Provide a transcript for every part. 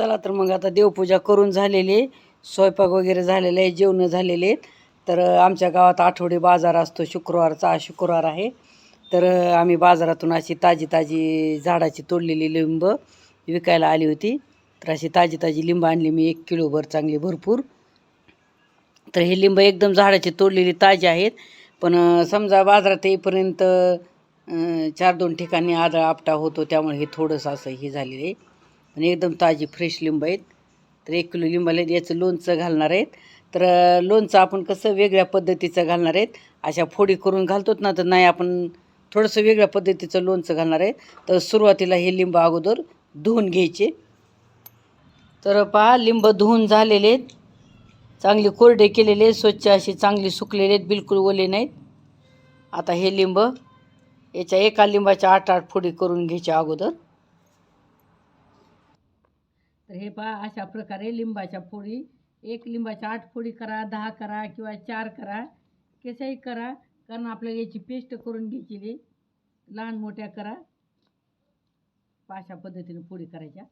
चला तर मग आता देवपूजा करून झालेली आहे. स्वयंपाक वगैरे झालेला आहे जेवणं झालेले आहेत. तर आमच्या गावात आठवडी बाजार असतो शुक्रवारचा शुक्रवार आहे. तर आम्ही बाजारातून अशी ताजी ताजी झाडाची तोडलेली लिंब विकायला आली होती. तर अशी ताजी ताजी लिंब आणली मी एक किलोभर चांगली भरपूर. तर हे लिंब एकदम झाडाची तोडलेली ताजी आहेत. पण समजा बाजारात येईपर्यंत चार दोन ठिकाणी आदळ आपटा होतो त्यामुळे हे थोडंसं असं हे झालेलं आहे. पण एकदम ताजी फ्रेश लिंब आहेत. तर एक किलो लिंबाला याचं लोणचं घालणार आहेत. तर लोणचं आपण कसं वेगळ्या पद्धतीचं घालणार आहेत अशा फोडी करून घालतोत ना तर नाही आपण थोडंसं वेगळ्या पद्धतीचं लोणचं घालणार आहे तर सुरुवातीला हे लिंब अगोदर धुवून घ्यायचे. तर पहा लिंब धुवून झालेले आहेत. चांगले कोरडे केलेले आहेत, स्वच्छ असे चांगले सुकलेले आहेत बिलकुल ओले नाहीत. आता हे लिंब याच्या एका लिंबाच्या आठ आठ फोडी करून घ्यायच्या अगोदर. तर हे पहा अशा प्रकारे लिंबाच्या फोडी एक लिंबाच्या आठ फोडी करा दहा करा किंवा चार करा कसंही करा कारण आपल्याला याची पेस्ट करून घ्यायची लहान मोठ्या करा. अशा पद्धतीने फोडी करायच्या.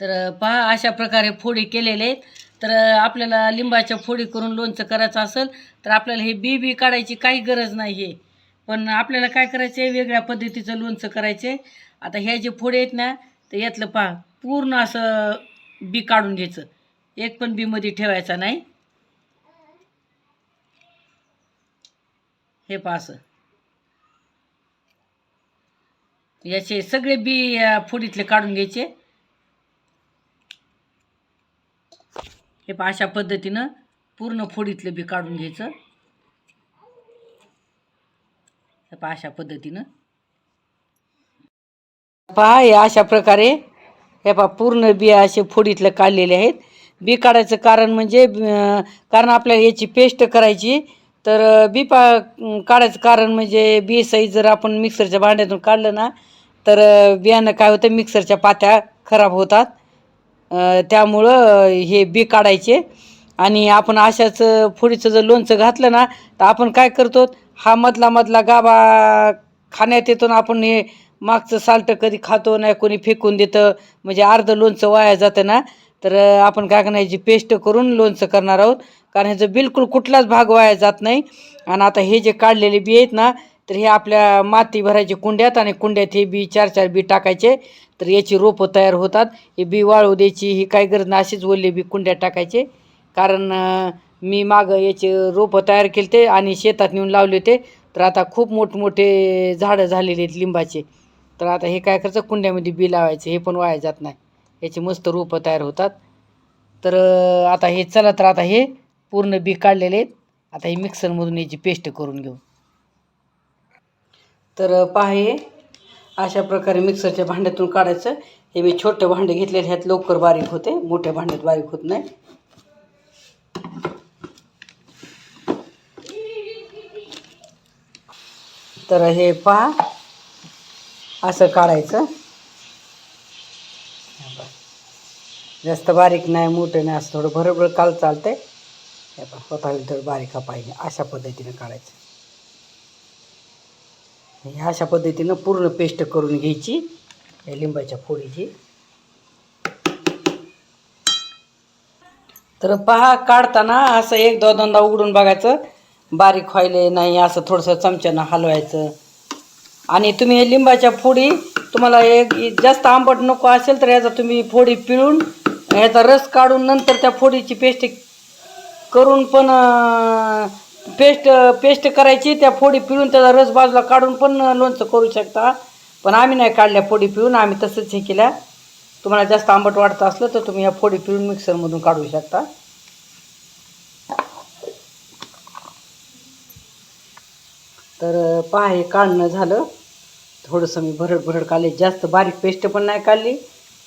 तर पहा अशा प्रकारे फोडी केलेले आहेत. तर आपल्याला लिंबाच्या फोडी करून लोणचं करायचं असेल तर आपल्याला हे बी बी काढायची काही गरज नाही आहे पण आपल्याला काय करायचं आहे वेगळ्या पद्धतीचं लोणचं करायचं आहे आता ह्या जे फोडे आहेत ना तर यातलं पहा पूर्ण असं बी काढून घ्यायचं. एक पण बीमध्ये ठेवायचा नाही. हे पहा असं. याचे सगळे बी फोडीतले काढून घ्यायचे. हे पहा अशा पद्धतीनं पूर्ण फोडीतलं बी काढून घ्यायचं. हे पहा अशा पद्धतीनं. पहा हे अशा प्रकारे हे पहा पूर्ण बी असे फोडीतले काढलेले आहेत. बी काढायचं कारण म्हणजे कारण आपल्याला याची पेस्ट करायची. तर बी पा काढायचं कारण म्हणजे बी साईज जर आपण मिक्सरच्या भांड्यातून काढलं ना तर बियाणं काय होतं मिक्सरच्या पात्या खराब होतात. त्यामुळं हे बी काढायचे. आणि आपण अशाच फुडीचं फोडीचं जर लोणचं घातलं ना तर आपण काय करतो हा मधला मधला गाबा खाण्यात येतो ना आपण हे मागचं साल्ट कधी खातो नाही कोणी फेकून देतं म्हणजे अर्धं लोणचं वाया जातं ना तर आपण काय करणार पेस्ट करून लोणचं करणार आहोत. कारण ह्याचं बिलकुल कुठलाच भाग वाया जात नाही. आणि आता हे जे काढलेले बी आहेत ना तर हे आपल्या माती भरायचे कुंड्यात आणि कुंड्यात हे बी चार चार बी टाकायचे. तर याची रोपं तयार होतात. हे बी वाळू द्यायची ही काही गरज नाही असेच ओले बी कुंड्यात टाकायचे. कारण मी मागं याचे रोपं तयार केले ते आणि शेतात नेऊन लावले होते. तर आता खूप मोठमोठे झाडं झालेले आहेत लिंबाचे. तर आता हे काय करायचं? कुंड्यामध्ये बी लावायचे. हे पण वाया जात नाही. याची मस्त रोपं तयार होतात. तर आता हे चला तर आता हे पूर्ण बी काढलेले आहेत. आता हे मिक्सरमधून याची पेस्ट करून घेऊ. तर पहा. हे अशा प्रकारे मिक्सरच्या भांड्यातून काढायचं. हे मी छोटे भांडे घेतलेले ह्यात लवकर बारीक होते. मोठ्या भांड्यात बारीक होत नाही. तर हे पहा. असं काढायचं. जास्त बारीक नाही मोठं नाही. असं थोडं भरभर काल चालतंय. हे पहा स्वतः थोडं बारीक पाहिजे अशा पद्धतीनं काढायचं. अशा पद्धतीनं पूर्ण पेस्ट करून घ्यायची या लिंबाच्या फोडीची. तर पहा काढताना असं एक दोन दोनदा उघडून बघायचं. बारीक व्हायले नाही असं थोडंसं चमच्यानं हलवायचं. आणि तुम्ही हे लिंबाच्या फोडी तुम्हाला एक जास्त आंबट नको असेल तर याचा तुम्ही फोडी पिळून ह्याचा रस काढून नंतर त्या फोडीची पेस्ट करून पण पेस्ट पेस्ट करायची त्या फोडी पिळून त्याचा रस बाजूला काढून पण लोणचं करू शकता. पण आम्ही नाही काढल्या फोडी पिळून आम्ही तसंच हे केल्या. तुम्हाला जास्त आंबट वाटत असलं तर तुम्ही या फोडी पिळून मिक्सरमधून काढू शकता. तर पहा हे काढणं झालं. थोडंसं मी भरड भरड काढले. जास्त बारीक पेस्ट पण नाही काढली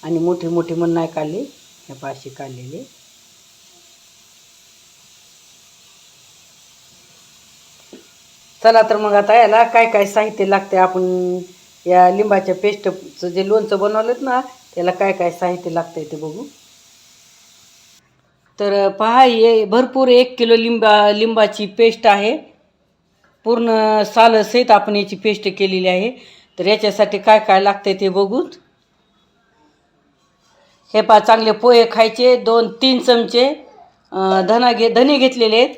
आणि मोठी मोठी पण नाही काढली. ह्या पाशी काढलेली. चला तर मग आता याला काय काय साहित्य लागते आपण या लिंबाच्या पेस्टचं जे लोणचं बनवलं ना त्याला काय काय साहित्य लागतंय ते बघू. तर पहा हे भरपूर एक किलो लिंबा लिंबाची पेस्ट आहे. पूर्ण सालसहित आपण याची पेस्ट केलेली आहे. तर याच्यासाठी काय काय लागते ते बघू हे पहा चांगले पोहे खायचे दोन तीन चमचे धना घे धने घेतलेले आहेत.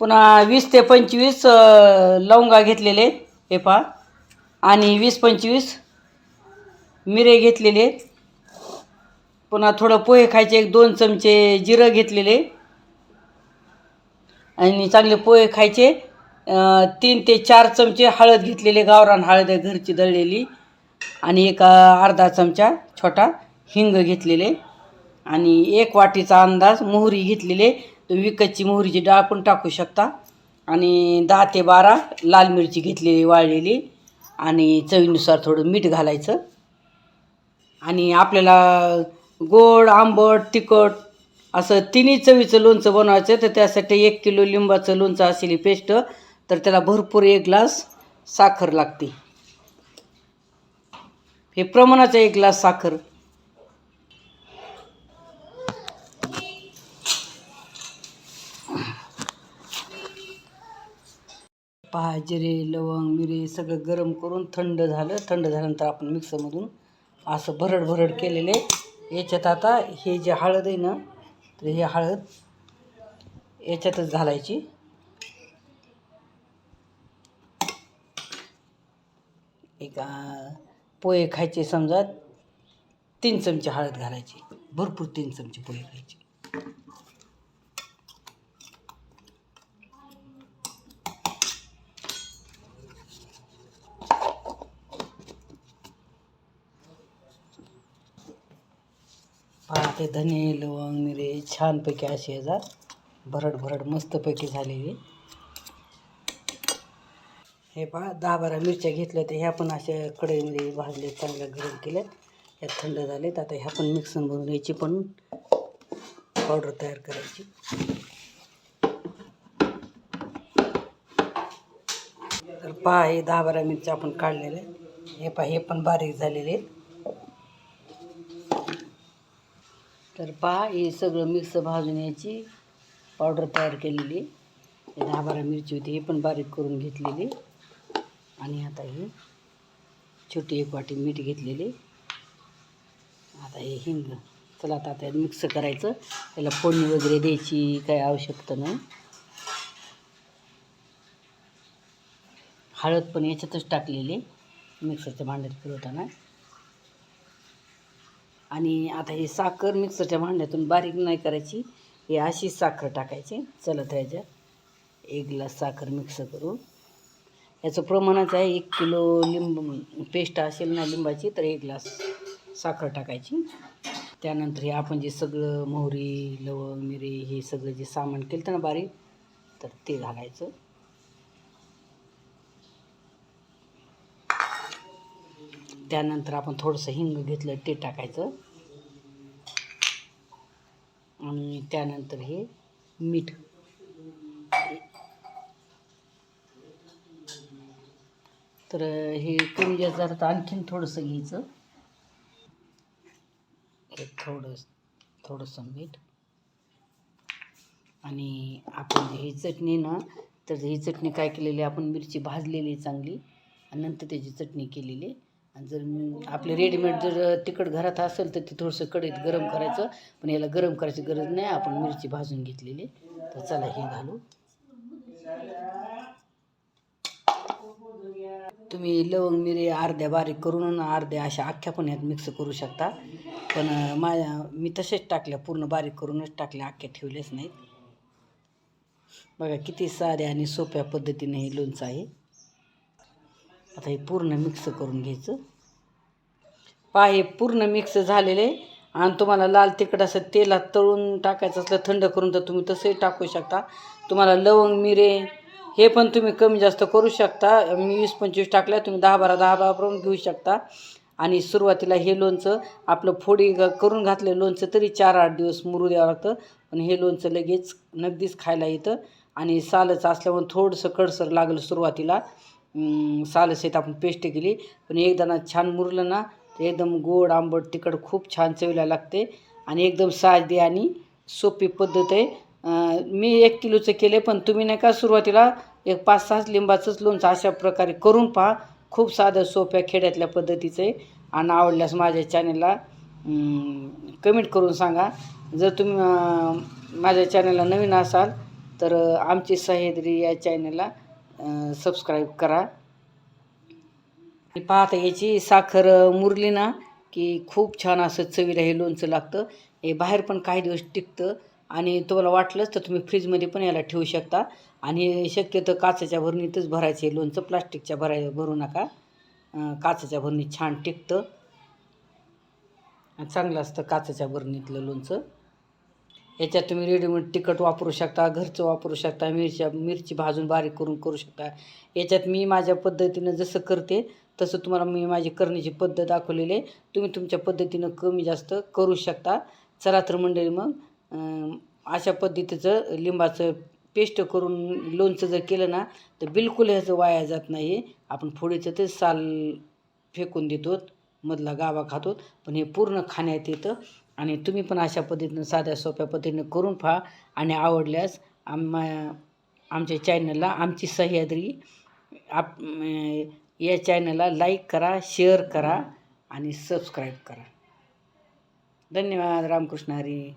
पुन्हा वीस ते पंचवीस लवंगा घेतलेले हे पहा. आणि वीस पंचवीस मिरे घेतलेले. पुन्हा थोडं पोहे खायचे एक दोन चमचे जिरं घेतलेले. आणि चांगले पोहे खायचे तीन ते चार चमचे हळद घेतलेले गावरान हळद आहे घरची दळलेली. आणि एक अर्धा चमचा छोटा हिंग घेतलेले. आणि एक वाटीचा अंदाज मोहरी घेतलेले. विकतची मोहरीची डाळ पण टाकू शकता. आणि दहा ते बारा लाल मिरची घेतलेली वाळलेली आणि चवीनुसार थोडं मीठ घालायचं. आणि आपल्याला गोड आंबट तिखट असं तिन्ही चवीचं लोणचं बनवायचं तर त्यासाठी एक किलो लिंबाचं लोणचं असलेली पेस्ट तर त्याला भरपूर एक ग्लास साखर लागते. हे प्रमाणाचं एक ग्लास साखर. पहा जिरे लवंग मिरे सगळं गरम करून थंड झालं. थंड झाल्यानंतर आपण मिक्सरमधून असं भरड भरड केलेले. याच्यात आता हे जे हळद आहे ना तर हे हळद याच्यातच घालायची. एक पोहे खायचे समजा तीन चमचे हळद घालायची. भरपूर तीन चमचे पोहे खायचे. पहा धने लवंग मिरे छानपैकी असे येतात भरड भरड मस्तपैकी झालेली. हे पहा दहा बारा मिरच्या घेतल्या तर ह्या पण अशा कढईमध्ये भाजले चांगल्या गरम केल्यात. ह्या थंड झालेत. आता ह्या पण मिक्सरमधून याची पण पावडर तयार करायची. तर पहा हे दहा बारा मिरच्या आपण काढलेल्या आहेत. हे पहा हे पण बारीक झालेले आहेत. तर पहा हे सगळं मिक्स भाजून याची पावडर तयार केलेली दहा बारा मिरची होती हे पण बारीक करून घेतलेली आणि आता ही छोटी एक वाटी मीठ घेतलेली आता हे हिंग चला आता आता मिक्स करायचं. त्याला फोडणी वगैरे द्यायची काही आवश्यकता नाही. हळद पण याच्यातच टाकलेली मिक्सरच्या भांड्यात फिरवताना आणि आता ही साखर मिक्सरच्या भांड्यातून बारीक नाही करायची. ही अशी साखर टाकायची. चलत ह्याच्यात एक ग्लास साखर मिक्स करून याचं प्रमाणच आहे एक किलो लिंब पेस्ट असेल ना लिंबाची तर एक ग्लास साखर टाकायची. त्यानंतर हे आपण जे सगळं मोहरी लवंग मिरी हे सगळं जे सामान केलं ना बारीक तर ते घालायचं. त्यानंतर आपण थोडंसं हिंग घेतलं ते टाकायचं. आणि त्यानंतर हे मीठ. तर हे कमी जास्त झालं तर आणखीन थोडंसं घ्यायचं. हे थोडं थोडंसं मीठ. आणि आपण ही चटणी ना तर ही चटणी काय केलेली आहे, आपण मिरची भाजलेली चांगली. आणि नंतर त्याची चटणी केलेली. आहे. जर आपले रेडीमेड जर तिखट घरात असेल तर ते थोडंसं कढईत गरम करायचं. पण याला गरम करायची गरज नाही. आपण मिरची भाजून घेतलेली तर चला हे घालू. तुम्ही लवंग मिरे अर्ध्या बारीक करून अर्ध्या अशा अख्ख्या पण यात मिक्स करू शकता. पण माझ्या मी तसेच टाकल्या पूर्ण बारीक करूनच टाकल्या अख्ख्या ठेवल्याच नाहीत. बघा किती साध्या आणि सोप्या पद्धतीने हे लोणचं आहे. आता हे पूर्ण मिक्स करून घ्यायचं. पहा हे पूर्ण मिक्स झालेले आणि तुम्हाला लाल तिखट असं तेलात तळून टाकायचं असलं थंड करून तर तुम्ही तसंही टाकू शकता. तुम्हाला लवंग मिरे हे पण तुम्ही कमी जास्त करू शकता. मी वीस पंचवीस टाकल्या तुम्ही दहा बारा दहा बारा करून घेऊ शकता. आणि सुरुवातीला हे लोणचं आपलं फोडी ग- करून घातलं लोणचं तरी चार आठ दिवस मुरू द्यावं लागतं. पण हे लोणचं लगेच नगदीच खायला येतं. आणि सालच असल्यामुळे थोडंसं कडसर लागलं सुरुवातीला. अं, आपण पेस्ट केली. पण एकदा ना छान मुरलं ना तर एकदम गोड आंबट तिखट खूप छान चवीला लागते. आणि एकदम साधी आणि सोपी पद्धत आहे. मी एक किलोचं केले पण तुम्ही नाही का सुरुवातीला एक पाच सहा लिंबाचंच लोणचं अशा प्रकारे करून पहा. खूप साधं सोप्या खेड्यातल्या पद्धतीचं आहे. आणि आवडल्यास माझ्या चॅनलला कमेंट करून सांगा. जर तुम्ही माझ्या चॅनलला नवीन असाल तर आमची सह्याद्री या चॅनलला सबस्क्राईब करा. पाहता याची साखर मुरली ना की खूप छान असं चवीला हे लोणचं लागतं. हे बाहेर पण काही दिवस टिकतं आणि तुम्हाला वाटलंच तर तुम्ही फ्रीजमध्ये पण याला ठेवू शकता. आणि शक्यतो काचेच्या भरणीतच भरायचे लोणचं प्लास्टिकच्या भराय भरू नका. काचेच्या भरणीत छान टिकतं. चांगलं असतं काचेच्या भरणीतलं लोणचं. याच्यात तुम्ही रेडीमेड तिखट वापरू शकता घरचं वापरू शकता मिरच्या मिरची भाजून बारीक करून करू शकता. याच्यात मी माझ्या पद्धतीनं जसं करते तसं तुम्हाला मी माझी करण्याची पद्धत दाखवलेली आहे. तुम्ही तुमच्या पद्धतीनं कमी जास्त करू शकता. चला तर मंडळी मग अशा पद्धतीचं लिंबाचं पेस्ट करून लोणचं जर केलं ना तर बिलकुल ह्याचं वाया जात नाही आपण फोडीचं ते साल फेकून देतो मधला गावा खातो पण हे पूर्ण खाण्यात येतं. आणि तुम्ही पण अशा पद्धतीनं साध्या सोप्या पद्धतीनं करून पहा आणि आवडल्यास आम आमच्या चॅनलला आमची सह्याद्री आप या चॅनलला लाईक करा शेअर करा आणि सबस्क्राईब करा. धन्यवाद. रामकृष्ण हरी.